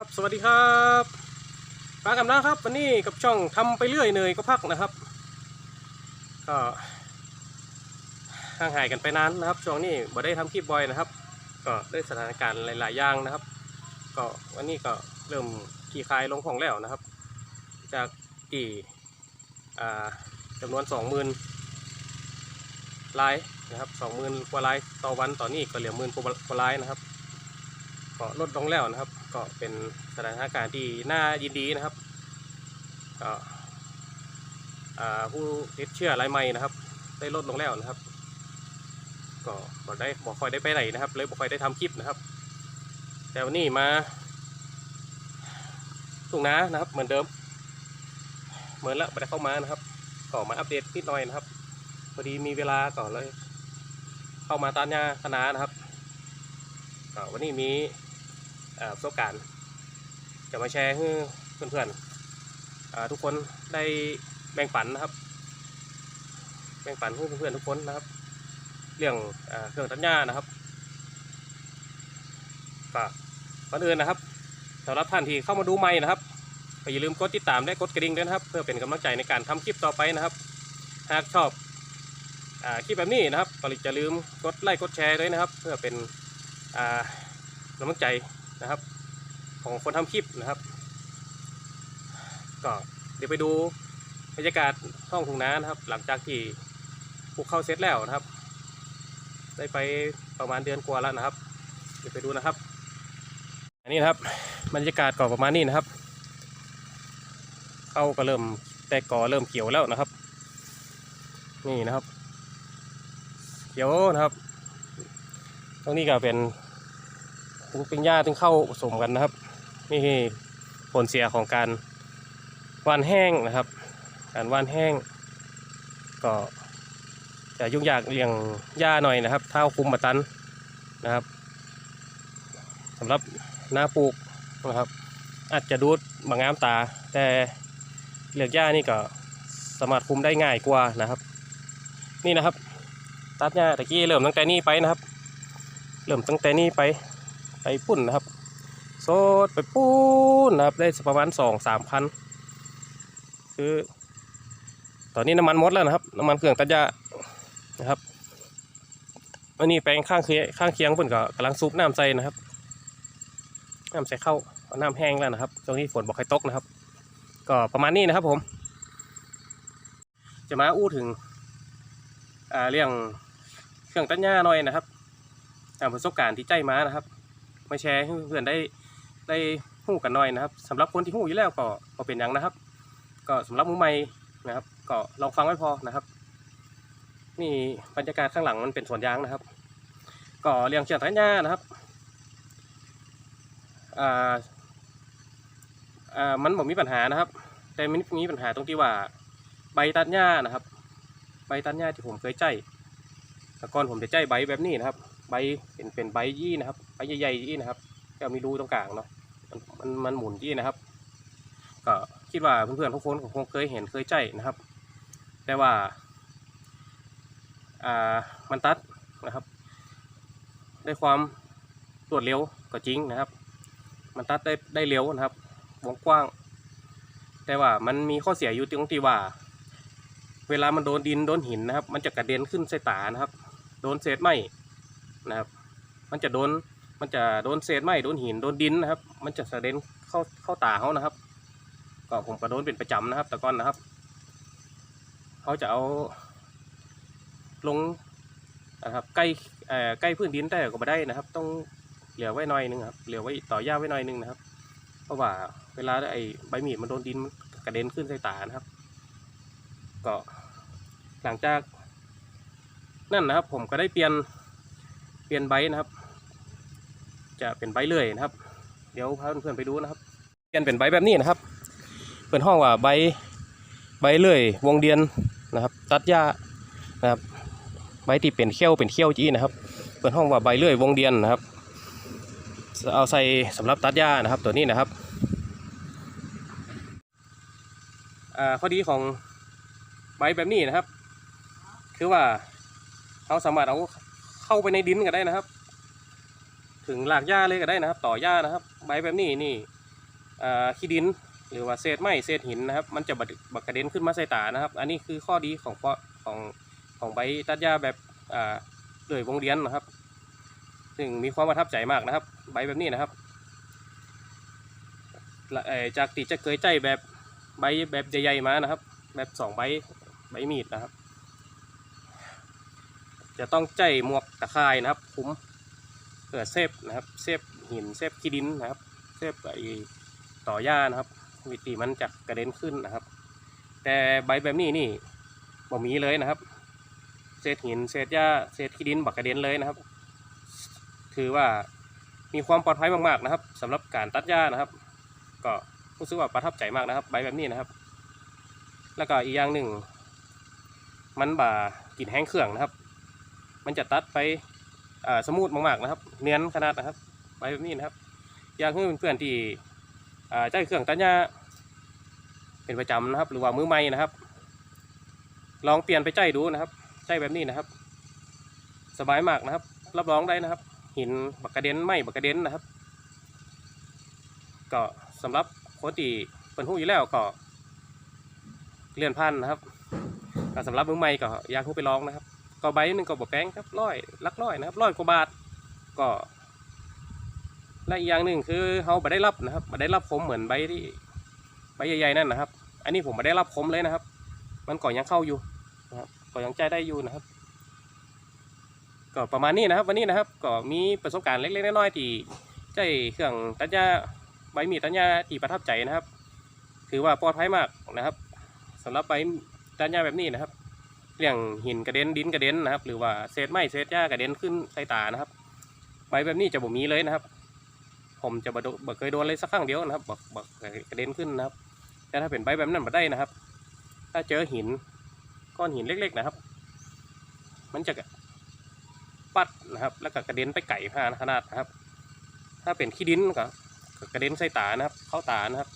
ครับสวัสดีครับปากำลังครับวันนี้กับช่องทำไปเรื่อยเนยก็พักนะครับก็ห่างหายกันไปนานนะครับ ช่วงนี้บ่ได้ทำคลิปบ่อยนะครับ ก็ด้วยสถานการณ์หลาย ๆ อย่างนะครับ ก็วันนี้ก็เริ่มขี่คลายลงของแล้วนะครับ จากที่าจำนวนสองหมื่นลายนะครับสองหมื่นกว่าลายต่อวันต่อนนี้ก็เหลือหมื่นกว่าลายนะครับ ก็ลดลงแล้วนะครับ ก็เป็นสถานการณ์ที่น่ายินดีนะครับก็ผู้ติดเชื้อรายใหม่นะครับ ได้ลดลงแล้วนะครับ ก็บ่ได้บ่ค่อยได้ไปไหนนะครับ เลยบ่ค่อยได้ทำคลิปนะครับ แต่วันนี้มาทุ่งน้านะครับ เหมือนเดิม เหมือนล้วไม่ได้เข้ามานะครับก็มาอัปเดตนิดหน่อยนะครับพอดีมีเวลาก่อนเลย เข้ามาตานยาคณะนะครับก็วันนี้มี ประสบการณ์ จะมาแชร์ให้เพื่อนๆทุกคนได้แบ่งปันนะครับ แบ่งปันให้เพื่อนๆทุกคนนะครับ เรื่องเครื่องตัดหญ้านะครับก็ก่อนอื่นนะครับสำหรับท่านที่เข้ามาดูใหม่นะครับอย่าลืมกดติดตามและกดกระดิ่งด้วยนะครับ เพื่อเป็นกำลังใจในการทำคลิปต่อไปนะครับ หากชอบอคลิปแบบนี้นะครับก็อย่าลืมกดไลค์กดแชร์ด้วยนะครับ เพื่อเป็นกำลังใจ นะครับ ของคนทำคลิปนะครับ ก็เดี๋ยวไปดูบรรยากาศห้องทุ่งน้านะครับ หลังจากที่ปลูกข้าวเสร็จแล้วนะครับ ได้ไปประมาณเดือนกว่าแล้วนะครับ เดี๋ยวไปดูนะครับ อันนี้นะครับบรรยากาศก็ประมาณนี้นะครับเข้าก็เริ่มแตกกอเริ่มเขียวแล้วนะครับ นี่นะครับ เขียวนะครับ ตรงนี้ก็เป็นึงเป็นหญ้าถึงเข้าผสมกันนะครับ นี่ผลเสียของการว่านแห้งนะครับ การว่านแห้ง ก็จะยุ่งยากเรื่องหญ้าหน่อยนะครับเท้าคุมมาตันนะครับสำหรับหน้าปลูกนะครับ อาจจะดูดบางงามตา แต่เรื่องหญ้านี่ก็สามารถคุมได้ง่ายกว่านะครับ นี่นะครับ ตัดหญ้าตะกี้เริ่มตั้งแต่นี้ไปนะครับ เริ่มตั้งแต่นี้ไป ไปปุ่นนะครับโซดไปปุ้นนะครับได้ประมาณสองสามพันคือ ตอนนี้น้ำมันหมดแล้วนะครับน้ำมันเครื่องตัดหญ้านะครับอันนี้แปลงข้างเคียงข้างเคียงเพิ่นก็กำลังซุปน้ำใส่นะครับน้ำใส่เข้าน้ำแห้งแล้วนะครับตรงนี้ฝนบอกให้ตกนะครับ ก็ประมาณนี้นะครับผม จะมาอู้ถึงเรื่องเครื่องตัดหญ้าหน่อยนะครับตามประสบการณ์ที่ใจมานะครับ มาแชร์ให้เพื่อนได้ได้หู้กันหน่อยนะครับสำหรับคนที่หู้อยู่แล้วก็ก็เป็นอย่างนะครับ ก็สำหรับมือใหม่นะครับ ก็ลองฟังไว้พอนะครับ นี่บรรยากาศข้างหลังมันเป็นสวนยางนะครับ ก็เรียงเชือกตัดหญ้านะครับอ่าอ่ามันบอกมีปัญหานะครับ แต่มันมีปัญหาตรงที่ว่าใบตัดหญ้านะครับ ใบตัดหญ้าที่ผมเคยใจแต่ก่อนผมจะใจใบแบบนี้นะครับ ใบเป็นเป็นใบยี่นะครับใบใหญ่ๆยี่นะครับก็มีรูตรงกลางเนาะมันมันมันหมุนยี่นะครับ ก็คิดว่าเพื่อนๆทุกคนคงเคยเห็นเคยใจนะครับ แต่ว่าอ่ามันตัดนะครับได้ความรวดเร็วก็จริงนะครับ มันตัดได้ได้เร็วนะครับวงกว้าง แต่ว่ามันมีข้อเสียอยู่ตรงที่ว่า เวลามันโดนดินโดนหินนะครับ มันจะกระเด็นขึ้นใส่ตานะครับ โดนเศษไม้ นะครับ มันจะโดนมันจะโดนเศษไม้โดนหินโดนดินนะครับ มันจะกระเด็นเข้าเข้าตาเขานะครับ ก็ผมก็โดนเป็นประจำนะครับแต่ก่อนนะครับเขาจะเอาลงนะครับใกล้เอ่อใกล้พื้นดินแต่ก็ไม่ได้นะครับ ต้องเหลือไว้หน่อยนึงครับเหลือไว้ต่อยาไว้หน่อยนึงนะครับ เพราะว่าเวลาไอ้ใบมีดมันโดนดินกระเด็นขึ้นใส่ตานะครับ ก็หลังจากนั่นนะครับ ผมก็ได้เปลี่ยน เปลี่ยนใบนะครับ จะเป็นใบเลื่อยนะครับ เดี๋ยวพาเพื่อนๆไปดูนะครับ เปลี่ยนเป็นใบแบบนี้นะครับ เป็นห้องว่าใบใบเลื่อยวงเดียนนะครับ ตัดหญ้านะครับ ใบที่เป็นเขี้ยวเป็นเขี้ยวจีนะครับ เป็นห้องว่าใบเลื่อยวงเดียนนะครับ เอาใส่สำหรับตัดหญ้านะครับ ตัวนี้นะครับข้อดีของใบแบบนี้นะครับ คือว่าเราสามารถเอา เข้าไปในดินก็ได้นะครับ ถึงหลากหญ้าเลยก็ได้นะครับ ต่อหญ้านะครับ ใบแบบนี้นี่ขี้ดินหรือว่าเศษไม้เศษหินนะครับ มันจะบักกระเด็นขึ้นมาใส่ตานะครับ อันนี้คือข้อดีของของของใบตัดหญ้าแบบอ่าเลื่อยวงเรียนนะครับ ซึ่งมีความประทับใจมากนะครับ ใบแบบนี้นะครับจากที่จะเคยใจแบบใบแบบใหญ่ๆมานะครับ แบบสองใบใบมีดนะครับ จะต้องใจหมวกตะข่ายนะครับคลุมเพื่อเซฟนะครับเซฟหินเซฟขี้ดินนะครับเซฟไอต่อหญ้านะครับ วิธีมันจะกระเด็นขึ้นนะครับ แต่ใบแบบนี้นี่บ่มีเลยนะครับเศษหินเศษหญ้าเศษขี้ดินบักกระเด็นเลยนะครับ ถือว่ามีความปลอดภัยมากๆนะครับสำหรับการตัดหญ้านะครับ ก็รู้สึกว่าประทับใจมากนะครับ ใบแบบนี้นะครับ แล้วก็อีกอย่างหนึ่งมันบ่ากลินแห้งเครื่องนะครับ มันจะตัดไปสมูทมากๆนะครับ เนียนขนาดนะครับใบแบบนี้นะครับ อยากให้เพื่อนๆที่ใช้เครื่องตัดหญ้าเป็นประจำนะครับ หรือว่ามือใหม่นะครับ ลองเปลี่ยนไปใจดูนะครับใจแบบนี้นะครับ สบายมากนะครับ รับรองได้นะครับ หินบักกระเด็นไม่บักกระเด็นนะครับ ก็สำหรับคนที่เป็นหูอยู่แล้วก็เลื่อนพันนะครับสำหรับมือใหม่ก็อยากให้ไปลองนะครับ ก็ใบหนึ่งก็บอแพงครับร้อยลักร้อยนะครับร้อยกว่าบาทก็และอีกอย่างหนึ่งคือเขาไม่ได้รับนะครับไม่ได้รับคมเหมือนใบที่ใบใหญ่ๆนั่นนะครับ อันนี้ผมไม่ได้รับคมเลยนะครับ มันก็ยังเข้าอยู่นะครับก็ยังใจได้อยู่นะครับ ก็ประมาณนี้นะครับ วันนี้นะครับก็มีประสบการณ์เล็กๆน้อยๆที่ใจเครื่องตัดหญ้าใบมีดตัดหญ้าที่ประทับใจนะครับ ถือว่าปลอดภัยมากนะครับสำหรับใบตัดหญ้าแบบนี้นะครับ เรื่องหินกระเด็นดินกระเด็นนะครับ หรือว่าเศษไม้เศษหญ้ากระเด็นขึ้นใส่ตานะครับใบแบบนี้จะบ่มีเลยนะครับ ผมจะบ่โดบ่เคยโดนเลยสักครั้งเดียวนะครับบอกบกกระเด็นขึ้นนะครับ แต่ถ้าเป็นใบแบบนั้นมาได้นะครับ ถ้าเจอหินก้อนหินเล็ก ๆนะครับ มันจะปัดนะครับ แล้วก็กระเด็นไปไก่ผ่านขนาดนะครับ ถ้าเป็นขี้ดินก็ก็กระเด็นใส่ตานะครับ เข้าตานะครับ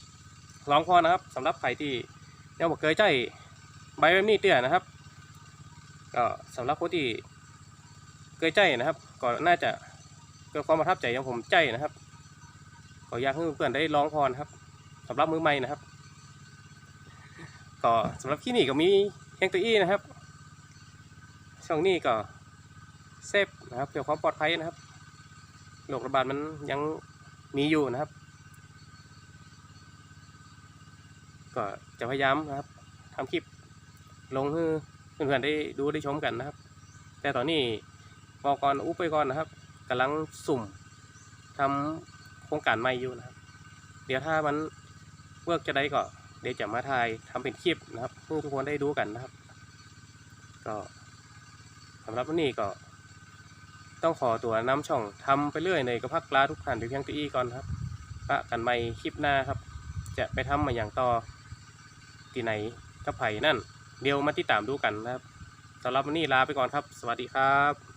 ลองพอนะครับสำหรับใครที่ยังบ่เคยใจใบแบบนี้เตี้ยนะครับ ก็สำหรับคนที่เคยใจนะครับ ก็น่าจะเกิดความประทับใจอย่างผมใจนะครับก็อยากให้เพื่อนๆได้ลองพอนครับสำหรับมือใหม่นะครับก็สำหรับที่นี่ก็มีเฮงตัวอี้นะครับช่วงนี้ก็เซฟนะครับเพื่อความปลอดภัยนะครับโรคระบาดมันยังมีอยู่นะครับ ก็จะพยายามนะครับทำคลิปลงให้ พื่อนๆได้ดูได้ชมกันนะครับ แต่ตอนนี้บอกก่อนอุ๊บไปก่อนนะครับกำลังสุ่มทำโครงการใหม่อยู่นะครับ เดี๋ยวถ้ามันเวิร์กจะได้ก็เดี๋ยวจะมาถ่ายทำเป็นคลิปนะครับให้ทุกคนได้ดูกันนะครับ ก็สำหรับวันนี้ก็ ต้องขอตัวน้ำช่องทำไปเรื่อยในกระพักลาทุกท่านไปเพียงตัวอี้ก่อนครับปะกันใหม่คลิปหน้าครับ จะไปทำมาอย่างต่อที่ไหนกับไผ่นั่น เดี๋ยวมาติดตามดูกันนะครับสำหรับวันนี้ลาไปก่อนครับ สวัสดีครับ